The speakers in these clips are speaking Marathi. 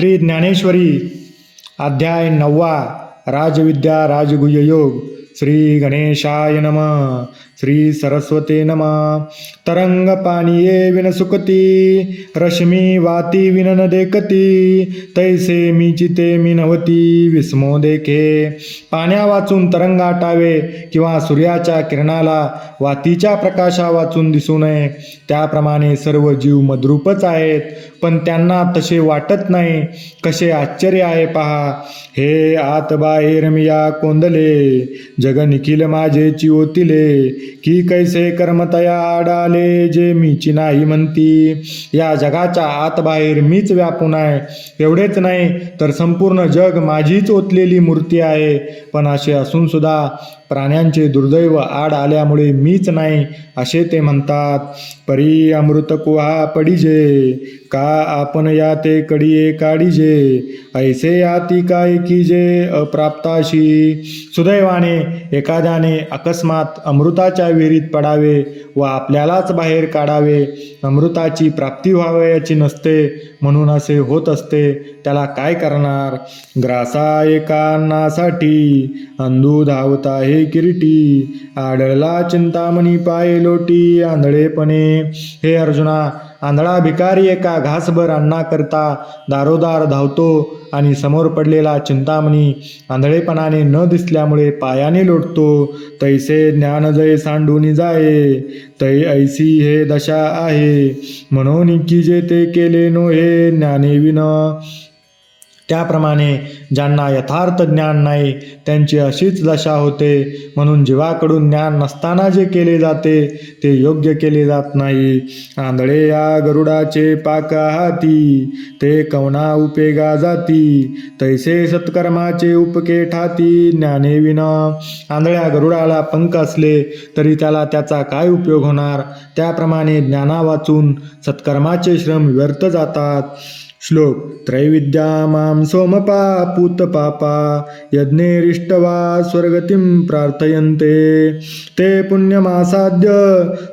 श्री ज्ञानेश्वरी अध्याय नववा राजविद्या राजगुह्य योग. श्री गणेशाय नम। श्री सरस्वते नम। तरंग पाणीये विनसुकती रश्मी वाती विनन देखती तैसे मी चिते मी नवती विस्मो देखे। पाण्या वाचून तरंग आटावे किंवा सूर्याच्या किरणाला वातीच्या प्रकाशा वाचून दिसू नये त्याप्रमाणे सर्व जीव मद्रूपच आहेत पण त्यांना तसे वाटत नाही कसे आश्चर्य आहे पहा। हे आत बाहेर मी या कोंदले जग निखिल माझे चिओतिले की कैसे कर्मतया आडाले जे मीची नाही म्हणती. या जगाच्या आत बाहेर मीच व्यापून आहे. एवढेच नाही तर संपूर्ण जग माझीच ओतलेली मूर्ती आहे. पण असे असून सुद्धा प्राण्यांचे दुर्दैव आड आल्यामुळे मीच नाही असे ते म्हणतात. परी अमृत कुहा पडिजे का आपण या ते कडिये काढिजे ऐसे आती काय की जे अप्राप्ताशी? सुदैवाने एखाद्याने अकस्मात अमृताच्या विहिरीत पडावे व आपल्यालाच बाहेर काढावे. अमृताची प्राप्ती व्हावयाची नसते म्हणून असे होत असते. त्याला काय करणार? ग्रासा एकांनासाठी अंधू आहे किरीटी आढळला चिंतामणी पाय लोटी आंधळेपणे. हे अर्जुना आंधळा भिकारी एका घासभर अन्नाकरता दारोदार धावतो आणि समोर पडलेला चिंतामणी आंधळेपणाने न दिसल्यामुळे पायाने लोटतो. तैसे ज्ञान जय सांडून जाये तै ऐसी हे दशा आहे. म्हणून की जे ते केले नो हे ज्ञाने विन. त्याप्रमाणे ज्यांना यथार्थ ज्ञान नाही त्यांची अशीच दशा होते. म्हणून जीवाकडून ज्ञान नसताना जे केले जाते ते योग्य केले जात नाही. आंधळे या गरुडाचे पाक हाती ते कवना उपेगा जाती तैसे सत्कर्माचे उपके ठाती ज्ञाने विना. आंधळ्या गरुडाला पंख असले तरी त्याला त्याचा काय उपयोग होणार? त्याप्रमाणे ज्ञाना वाचून सत्कर्माचे श्रम व्यर्थ जातात. श्लोक त्रैविद्या मां सोमपा पूत पापा यज्ञेरिष्टवा स्वर्गतिं प्रार्थयन्ते। ते पुण्यमासाद्य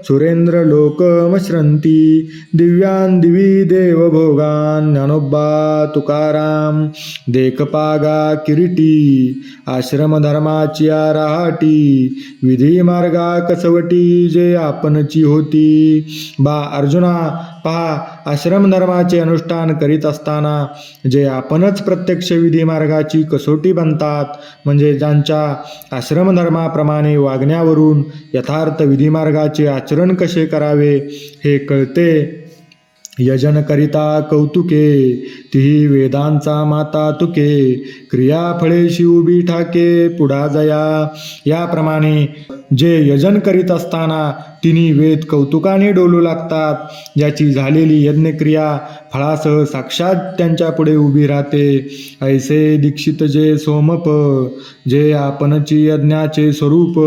सुरेन्द्रलोकमश्रन्ति। दिव्यान् दिवि देवभोगान् ज्ञानोब्बा तुकाराम देखपागा किरीटी आश्रमधर्माची राहाटी विधी मार्गा कसवटी जे आपणची होती। बा अर्जुना पहा आश्रमधर्माचे अनुष्ठान करीत असताना जे आपणच प्रत्यक्ष विधी मार्गाची कसोटी बनतात म्हणजे ज्यांच्या आश्रमधर्माप्रमाणे वागण्यावरून यथार्थ विधिमार्गाचे आचरण कसे करावे हे कळते. यजन करिता कौतुके तिही वेदांचा माता तुके. क्रियाफळे शिवबी ठाके पुढा जया. याप्रमाणे जे यजन करीत असताना तिन्ही वेद कौतुकाने डोलू लागतात. ज्याची झालेली यज्ञक्रिया फळासह साक्षात त्यांच्या पुढे उभी राहते. ऐसे दीक्षित जे सोमप जे आपणची यज्ञाचे स्वरूप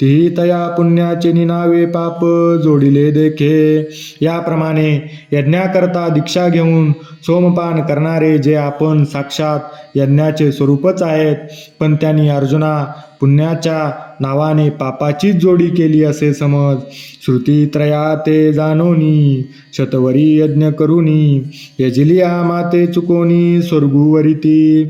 तिही तया पुण्याचे निनावे पाप जोडिले देखे. याप्रमाणे यज्ञाकरता दीक्षा घेऊन सोमपान करणारे जे आपण साक्षात यज्ञाचे स्वरूपच आहेत पण त्यांनी अर्जुना पुण्याच्या नावाने पापाचीच जोडी केली असे समज. श्रुती त्रया ते जाणोनी शतवरी यज्ञ करुनी यजिलिया माते चुकोनी स्वर्गुवरी ती.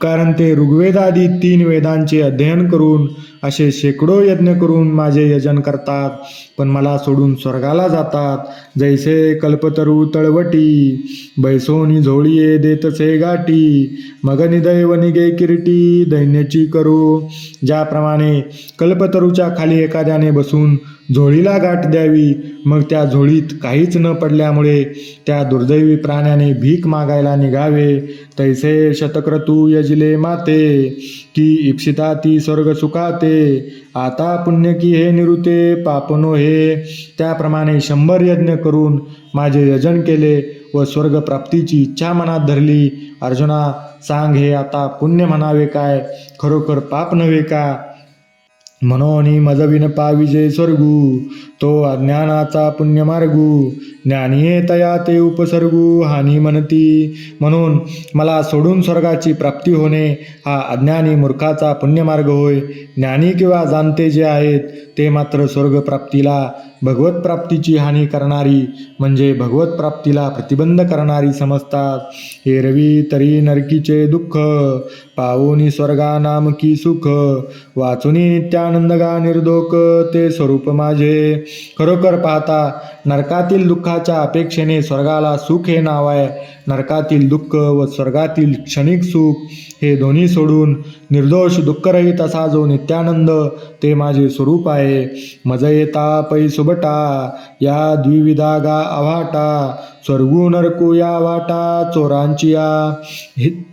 कारण ते ऋग्वेदादी तीन वेदांचे अध्ययन करून असे शेकडो यज्ञ करून माझे यजन करतात पण मला सोडून स्वर्गाला जातात. जैसे कल्पतरू तळवटी बैसोनी झोळीये देतसे गाठी मग निदैव निगे किरीटी दैन्याची करू. ज्याप्रमाणे कल्पतरूच्या खाली एखाद्याने बसून झोळीला गाठ द्यावी मग त्या झोळीत काहीच न पडल्यामुळे त्या दुर्दैवी प्राण्याने भीक मागायला निघावे. तैसे शतक्रतू यजिले माते की इप्सिता ती स्वर्ग सुखाते आता पुण्य की हे निरुते पापनो हे. त्याप्रमाणे शंभर यज्ञ करून माझे यजन केले व स्वर्गप्राप्तीची इच्छा मनात धरली. अर्जुना सांग हे आता पुण्य म्हणावे काय? खरोखर पाप नव्हे का? म्हणून मजविन पाविजे स्वर्गू तो अज्ञानाचा पुण्यमार्गू ज्ञानिये तया ते उपसर्गू हानी म्हणती म्हणून मला सोडून स्वर्गाची प्राप्ती होणे हा अज्ञानी मूर्खाचा पुण्यमार्ग होय. ज्ञानी किंवा जाणते जे आहेत ते मात्र स्वर्गप्राप्तीला भगवत प्राप्तीची हानी करणारी म्हणजे भगवत प्राप्तीला प्रतिबंध करणारी समजतात. हे रवी तरी नरकीचे दुःख पाऊनी स्वर्गा नामकी सुख वाचुनी नित्यानंद गा निर्दोक ते स्वरूप माझे. खरोखर पाहता नरकातील दुःखाच्या अपेक्षेने स्वर्गाला सुख हे नाव आहे. नरकातील दुःख व स्वर्गातील क्षणिक सुख हे दोन्ही सोडून निर्दोष दुःखरहित असा जो नित्यानंद ते माझे स्वरूप आहे. मज येता पै सुबटा या द्विविधा गा अवाटा स्वर्गू नरकू या वाटा चोरांची या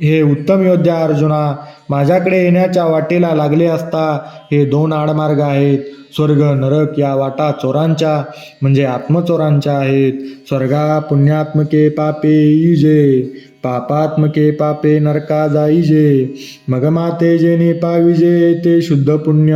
हे उत्तम योद्धा अर्जुना माझ्याकडे येण्याच्या वाटेला लागले असता हे दोन आडमार्ग आहेत. स्वर्ग नरक या वाटा चोरांच्या म्हणजे आत्मचोरांच्या आहेत. स्वर्गा पुण्यात्मके पापे इजे पापात्मके पापे नरका जाईजे मग माते जेने पाविजे ते शुद्ध पुण्य.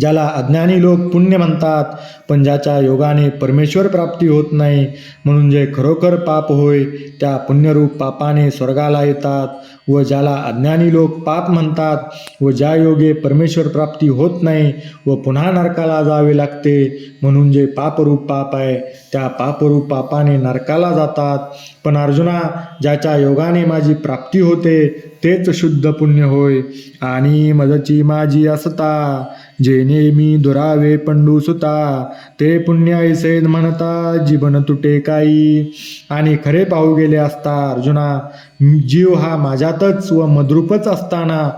ज्याला अज्ञानी लोक पुण्य म्हणतात पण ज्याच्या योगाने परमेश्वर प्राप्ती होत नाही म्हणून जे खरोखर पाप होय त्या पुण्यरूप पापाने स्वर्गाला येतात व ज्याला अज्ञानी लोक पाप म्हणतात व ज्या योगे परमेश्वर प्राप्ती होत नाही व पुन्हा नरकाला जावे लागते म्हणून जे पापरूप पाप आहे त्या पापरूप पापाने नरकाला जातात. पण अर्जुना ज्याच्या योगाने माझी प्राप्ती होते तेच शुद्ध पुण्य होय. आणि मजची माझी असता. जे नेहमी दुरावे पंडू सुता ते पुण्य ऐसे म्हणता जीवन तुटे काही आणि खरे पाहू गेले असता अर्जुना जीव हा माझ्यातच व मद्रूपच असताना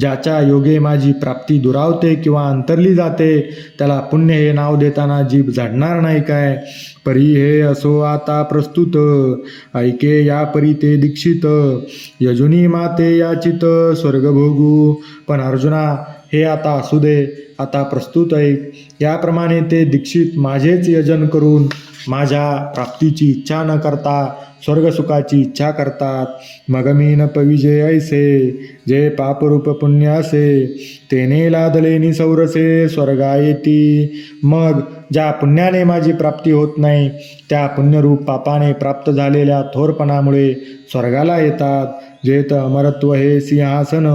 ज्याच्या योगे माझी प्राप्ती दुरावते किंवा अंतरली जाते त्याला पुण्य हे नाव देताना जीभ झाडणार नाही काय? परी हे असो आता प्रस्तुत ऐके या परी ते दीक्षित. यजुनी माते याचित स्वर्ग भोगू पण अर्जुना हे आता असू दे आता प्रस्तुत ऐक याप्रमाणे ते दीक्षित माझेच यजन करून माझ्या प्राप्तीची इच्छा न करता स्वर्गसुखाची इच्छा करतात. मग मी न पविजे ऐसे जे पापरूप पुण्य असे तेने लादले निसौरसे स्वर्गा येती मग ज्या पुण्याने माझी प्राप्ती होत नाही त्या पुण्यरूप पापाने प्राप्त झालेल्या थोरपणामुळे स्वर्गाला येतात. जेत अमरत्व हे सिंहासन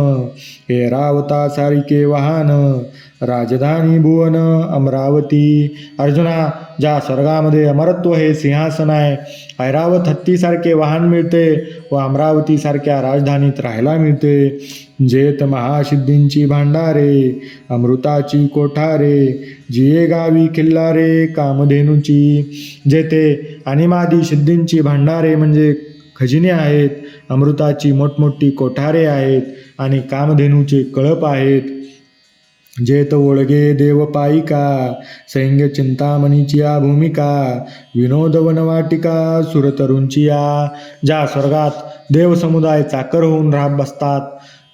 हे रावता सारिके वाहन राजधानी भुवन अमरावती. अर्जुना ज्या स्वर्गामध्ये अमरत्व हे सिंहासन आहे ऐरावत हत्तीसारखे वाहन मिळते व अमरावतीसारख्या राजधानीत राहायला मिळते. जेत महासिद्धींची भांडारे अमृताची कोठारे जिये गावी खिल्लारे कामधेनूची जेथे अनिमादी सिद्धींची भांडारे म्हणजे खजिने आहेत अमृताची मोठमोठी कोठारे आहेत आणि कामधेनूचे कळप आहेत. जेत ओळगे देवपायिका सैन्य चिंतामणीची या भूमिका विनोद वनवाटिका सुरतरुंची या ज्या स्वर्गात देवसमुदाय चाकर होऊन राहत बसतात.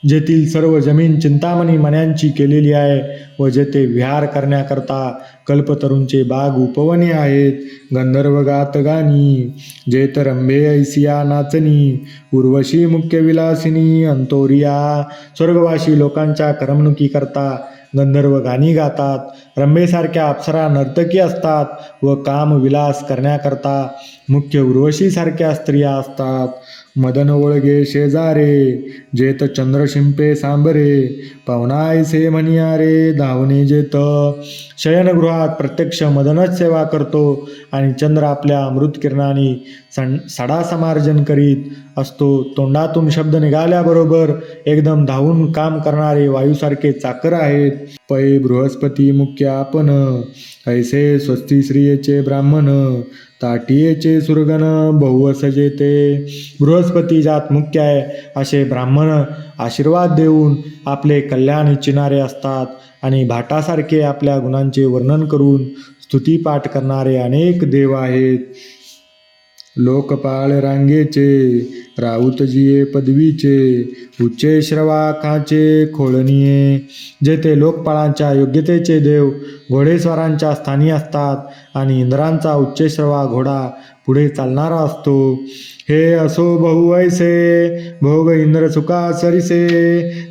जेथील सर्व जमीन चिंतामणी मण्यांची केलेली आहे व जेथे विहार करण्याकरता कल्पतरूंचे बाग उपवने आहेत गंधर्व गात गाणी जे रंभे ऐसिया नाचनी उर्वशी मुख्य विलासिनी अंतोरिया स्वर्गवासी लोकांच्या करमणुकीकरता गंधर्व गाणी गातात रंभेसारख्या अप्सरा नर्तकी असतात व कामविलास करण्याकरता मुख्य उर्वशीसारख्या स्त्रिया असतात. मदन ओळगे शेजारे जेत चंद्र शिंपे सांबरे पवनायसे म्हणिया रे धावणे जेत. शयनगृहात प्रत्यक्ष मदनच सेवा करतो आणि चंद्र आपल्या अमृत किरणाने सण सडा समार्जन करीत असतो. तोंडातून शब्द निघाल्याबरोबर एकदम धावून काम करणारे वायूसारखे चाकर आहेत. पै बृहस्पती मुख्य आपण ऐसे स्वस्ती श्रियेचे ब्राह्मण ताटियेचे सुरगण बहुवस जेते बृहस्पती जात मुख्य आहे असे ब्राह्मण आशीर्वाद देऊन आपले कल्याण इच्छिणारे असतात आणि भाटासारखे आपल्या गुणांचे वर्णन करून स्तुतीपाठ करणारे अनेक देव आहेत. लोकपाळ रांगेचे राऊतजीये पदवीचे उच्चे श्रवाखाचे खोळणीये. जेथे लोकपाळांच्या योग्यतेचे देव घोडेस्वारांच्या स्थानी असतात आणि इंद्रांचा उच्चेश्रवा घोडा पुढे चालणारा असतो. हे असो बहु ऐसे भोग इंद्र सुखा सरिसे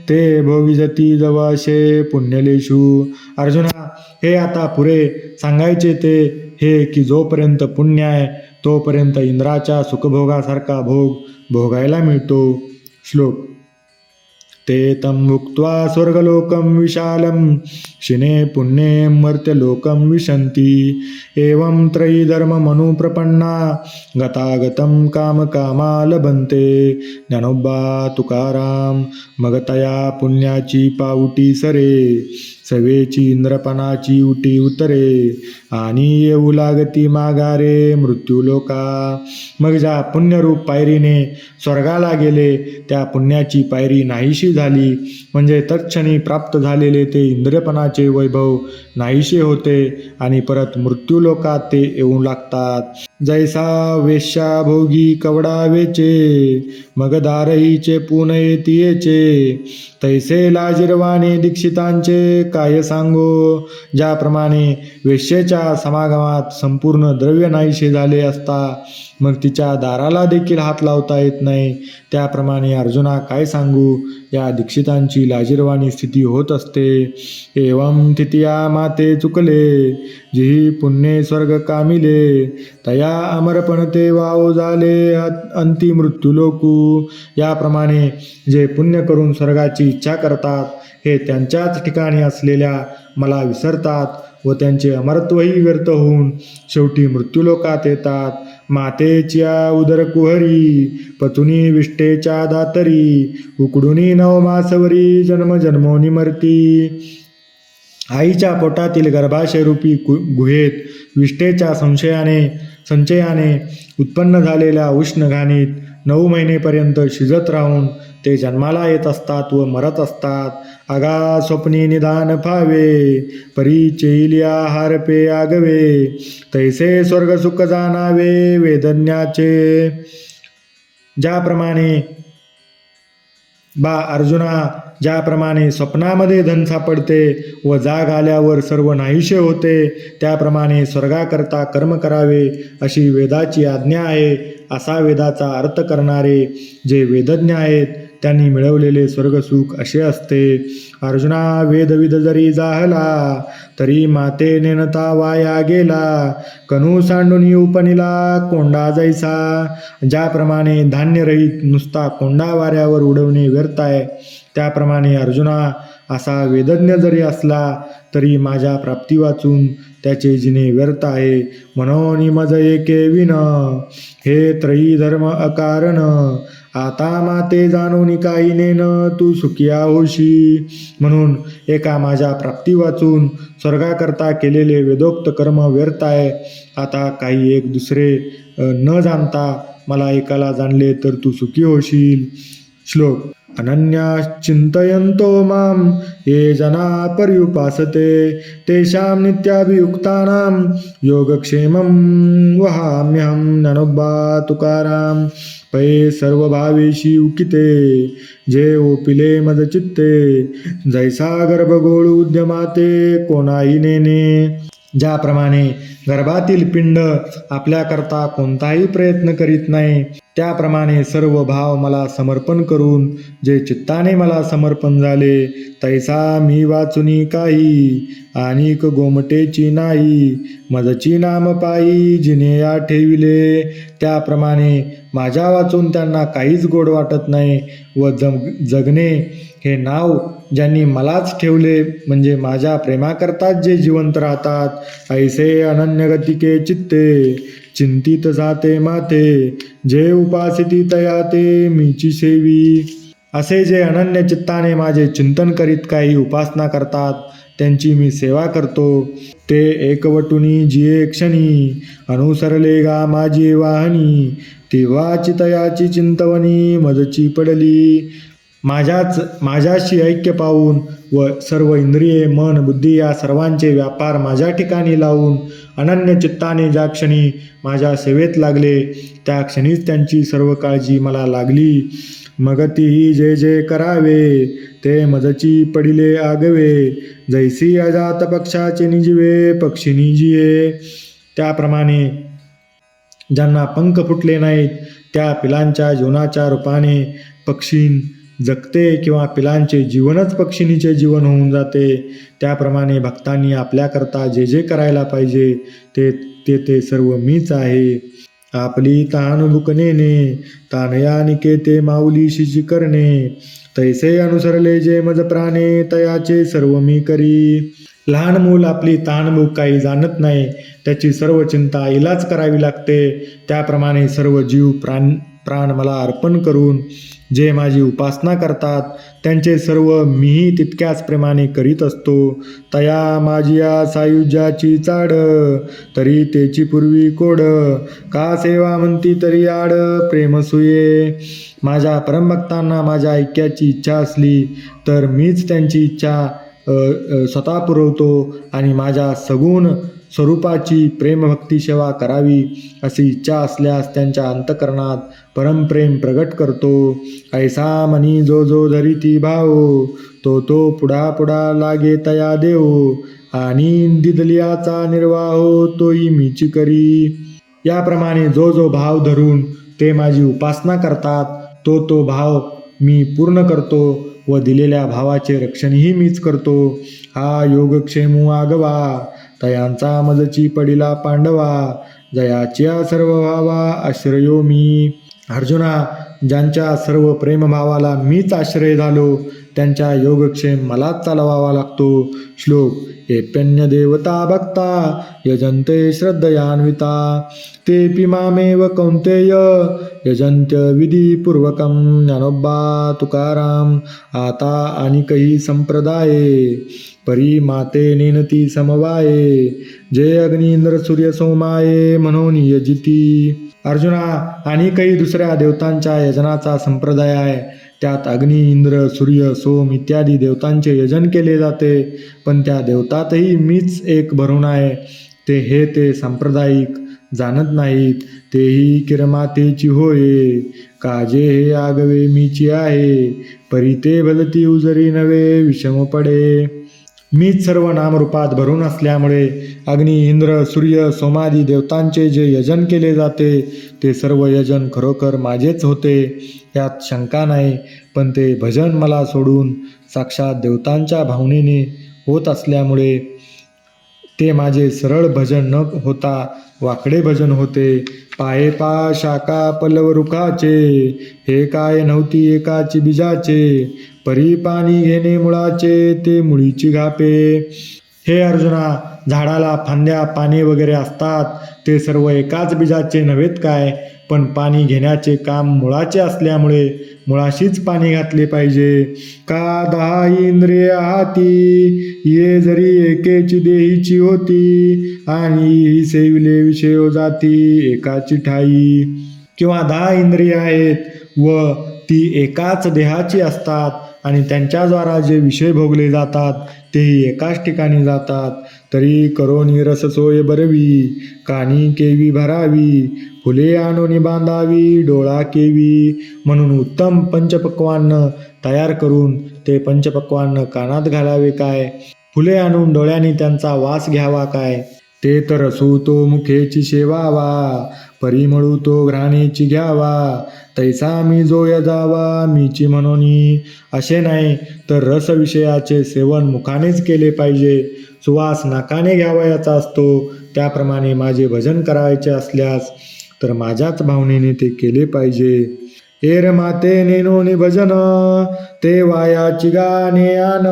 ते भोगिजती जवाशे पुण्यलेशू. अर्जुना हे आता पुरे सांगायचे ते हे की जोपर्यंत पुण्य आहे तोपर्यंत इंद्राच्या सुखभोगासारखा भोग भोगायला मिळतो. श्लोक. ते तं भुक्त्वा स्वर्गलोकं विशालं शिने पुण्ये मर्त्यलोकं विशन्ति। एवं त्रयी धर्ममनुप्रपन्ना गतागतं कामकामा लभन्ते ज्ञानोबा तुकाराम मगतया पुण्याची पावटी सरे। सवेची इंद्रपणाची उटी उतरे आणि येऊ लागती माघारे मृत्यूलोका मग ज्या पुण्यरूप पायरीने स्वर्गाला गेले त्या पुण्याची पायरी नाहीशी झाली. म्हणजे तत्क्षणी प्राप्त झालेले ते इंद्रपणाचे वैभव नाहीसे होते आणि परत मृत्यूलोकात ते येऊ लागतात. जैसा वेश्या भोगी कवडा वेचे मग दारहीचे पुन येतीयेचे तैसे लाजिरवाणी दीक्षितांचे काय सांगो? ज्याप्रमाणे वेश्येच्या समागमात संपूर्ण द्रव्य नाहीसे झाले असता मग तिच्या दाराला देखील हात लावता येत नाही. त्याप्रमाणे अर्जुना काय सांगू? या दीक्षितांची लाजिरवाणी स्थिती होत असते. एवं तिथिया माते चुकले जिही पुण्ये स्वर्ग कामिले तया अमरपण ते वाव झाले अ- मृत्यू लोकू याप्रमाणे जे पुण्य करून स्वर्गाची इच्छा करतात. हे त्यांच्याच ठिकाणी असलेल्या मला विसरतात व त्यांचे अमरत्वही व्यर्थ होऊन शेवटी मृत्यूलोकात येतात. मातेच्या उदर कुहरी पतुनी विष्टेच्या दातरी उकडुनी नवमासवरी जन्म जन्मोनी मरती. आईच्या पोटातील गर्भाशयरूपी गु गुहेत विष्ठेच्या संशयाने संचयाने उत्पन्न झालेल्या उष्ण घाणीत नऊ महिनेपर्यंत शिजत राहून ते जन्माला येत असतात व मरत असतात. आगा स्वप्नी निदान फावे परिचैल्या हारपे आगवे तैसे स्वर्ग सुख जाणावे वेदन्याचे. ज्याप्रमाणे बा अर्जुना ज्याप्रमाणे स्वप्नामध्ये धन सापडते व जाग आल्यावर सर्व नाहीशे होते त्याप्रमाणे स्वर्गाकरता कर्म करावे अशी वेदाची आज्ञा आहे. असा वेदाचा अर्थ करणारे जे वेदज्ञ आहेत त्यांनी मिळवलेले स्वर्गसुख असे असते. अर्जुना वेदविद जरी जाहला तरी माते नेनता वाया गेला. कनू सांडून उपनिला कोंडा जायचा. ज्याप्रमाणे धान्यरहित नुसता कोंडा वाऱ्यावर उडवणे व्यर्थ आहे त्याप्रमाणे अर्जुना असा वेदज्ञ जरी असला तरी माझ्या प्राप्ती वाचून त्याचे जिने व्यर्थ आहे. म्हणून मज एके विन. हे त्रयी धर्म अकारण. आता माते जाणून काही नेन तू सुखिया होशी. म्हणून एका माझ्या प्राप्ती वाचून स्वर्गाकरता केलेले वेदोक्त कर्म व्यर्थ आहे. आता काही एक दुसरे न जाणता मला एकाला जाणले तर तू सुखी होशील. श्लोक अनन्याश्चिन्तयन्तो मां ये जना पर्युपासते तेषां नित्याभियुक्तानां योगक्षेमं वहाम्यहं ननोबा तुकाराम पै सर्वभावेशी उकिते जे ओपिले मदचित्ते जैसा गर्भगोळ उद्यमाते कोणाही नेने। ज्याप्रमाणे गर्भातील पिंड आपल्याकरता कोणताही प्रयत्न करीत नाही त्याप्रमाणे सर्व भाव मला समर्पण करून जे चित्ताने मला समर्पण झाले तैसा मी वाचुनी काही आणिक गोमटेची नाही मजची नाम पायी जिने या ठेविले. त्याप्रमाणे माझ्या वाचून त्यांना काहीच गोड वाटत नाही व जग जगणे हे नाव ज्यांनी मलाच ठेवले म्हणजे माझ्या प्रेमाकरताच जे जिवंत राहतात ऐसे अनन्यगतिके चित्ते चिंतित जाते माते जे उपासिती तया ते मीची सेवी. असे जे अनन्य चित्ताने माझे चिंतन करीत काही उपासना करतात त्यांची मी सेवा करतो. ते एकवटुनी जिये क्षणी अनुसरले गा माझी वाहनी. तेव्हा चितयाची चिंतवनी मजची पडली. माझ्याच माझ्याशी ऐक्य पाहून व सर्व इंद्रिये मन बुद्धी या सर्वांचे व्यापार माझ्या ठिकाणी लावून अनन्य चित्ताने ज्या क्षणी माझ्या सेवेत लागले त्या क्षणीच त्यांची सर्व काळजी मला लागली. मग तीही जे जे करावे ते मजची पडिले आगवे. जैसी अजात पक्षाचे निजवे पक्षी निजिये त्याप्रमाणे ज्यांना पंख फुटले नाहीत त्या पिलांच्या जीवनाच्या रूपाने पक्षीन जगते किंवा पिलांचे जीवनच पक्षिणीचे जीवन होऊन जाते. त्याप्रमाणे भक्तांनी आपल्याकरता जे जे करायला पाहिजे ते ते ते सर्व मीच आहे. आपली तान बुकनेने तानया निकेते शिजी करणे. तैसे अनुसरले जे मज प्राणे तयाचे सर्व मी करी. लहान मूल आपली ताणभूक काही जाणत नाही त्याची सर्व चिंता आईलाच करावी लागते. त्याप्रमाणे सर्व जीव प्राण प्राण मला अर्पण करून जे माझी उपासना करतात त्यांचे सर्व मीही तितक्याच प्रेमाने करीत असतो. तया माझिया सायुज्याची चाड तरी तेची पूर्वी कोड का सेवा म्हणती तरी आड प्रेमसुये माझ्या परमभक्तांना माझ्या ऐक्याची इच्छा असली तर मीच त्यांची इच्छा स्वतः पुरवतो आणि माझ्या सगुण स्वरूपाची प्रेमभक्ती सेवा करावी अशी इच्छा असल्यास त्यांच्या अंतकरणात परमप्रेम प्रगट करतो. ऐसा मनी जो जो धरिती भाव तो तो पुढा पुढा लागे तया देव. आणि दिदलियाचा निर्वाह हो, तोही मीची करी. याप्रमाणे जो जो भाव धरून ते माझी उपासना करतात तो तो भाव मी पूर्ण करतो व दिलेल्या भावाचे रक्षणही मीच करतो. हा योगक्षेमू आगवा. तयांचा मजची पडिला पांडवा जयाच्या सर्व भावा आश्रयो मी. अर्जुना ज्यांच्या सर्व प्रेमभावाला मीच आश्रय झालो त्यांच्या योगक्षेम मलाच चालवावा लागतो. श्लोक एप्यन्य देवता भक्ता यजंते श्रद्धयान्विता. ते पिमामेव कौंतेय यजंत्य विधिपूर्वकं ज्ञानोबा तुकाराम. आता आणि काही संप्रदाये. परी माते नेनती समवाये। जे अग्नी इंद्र सूर्य सोमाये म्हणून यजिती अर्जुना आणि काही दुसऱ्या देवतांच्या यजनाचा संप्रदाय आहे. त्यात अग्नी इंद्र सूर्य सोम इत्यादी देवतांचे यजन केले जाते. पण त्या देवतातही मीच एक भरून आहे. ते हे ते सांप्रदायिक जाणत नाहीत. तेही किरमातेची होय. काजे हे आगवे मीची आहे. परी ते भलती उजरी नवे विषम पडे. मीच सर्व नामरूपात भरून असल्यामुळे अग्नी इंद्र सूर्य सोमादी देवतांचे जे यजन केले जाते ते सर्व यजन खरोखर माझेच होते यात शंका नाही. पण ते भजन मला सोडून साक्षात देवतांच्या भावनेने होत असल्यामुळे ते माझे सरळ भजन न होता वाकडे भजन होते. पाये पा शाखा पल्लवरुखाचे हे काय नव्हती एकाची बीजाचे? परी पाणी घेणे मुळाचे ते मुळीची घापे. हे अर्जुना झाडाला फांद्या पाने वगैरे असतात. ते सर्व एकाच बीजाचे नव्हेत काय? पण पाणी घेण्याचे काम मुळाचे असल्यामुळे मुळाशीच पाणी घातले पाहिजे. का दहा इंद्रिय हाती ये जरी एकेची देहीची होती आणि ही सेविले विषय जाती एकाची ठाई. किंवा दहा इंद्रिय आहेत व ती एकाच देहाची असतात. आणि त्यांच्याद्वारा जे विषय भोगले जातात तेही एकाच ठिकाणी जातात. तरी करोनी रससोय बरवी कानी केवी भरावी फुले आणून बांधावी डोळा केवी. म्हणून उत्तम पंचपक्वान्न तयार करून ते पंचपक्वान्न कानात घालावे काय? फुले आणून डोळ्यांनी त्यांचा वास घ्यावा काय? ते तर असू तो मुखेची शेवावा परिमळू तो घ्राणेची घ्यावा. तैसा मी जो यजावा मीची म्हणोनी असे नाही तर रस विषयाचे सेवन मुखानेच केले पाहिजे. सुवास नाकाने घ्यावयाचा असतो. त्याप्रमाणे माझे भजन करायचे असल्यास तर माझ्याच भावनेने ते केले पाहिजे. हेरमाते माते नेनोनी भजन ते वायाची गाणे आन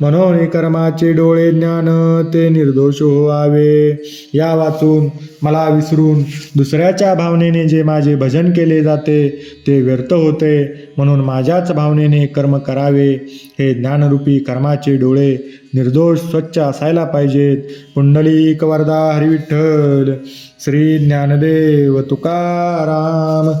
म्हणून कर्माचे डोळे ज्ञान ते निर्दोष व्हावे. या वाचून मला विसरून दुसऱ्याच्या भावनेने जे माझे भजन केले जाते ते व्यर्थ होते. म्हणून माझ्याच भावनेने कर्म करावे. हे ज्ञानरूपी कर्माचे डोळे निर्दोष स्वच्छ असायला पाहिजेत. पुंडलिक वरदा हरिविठ्ठल श्री ज्ञानदेव तुकाराम.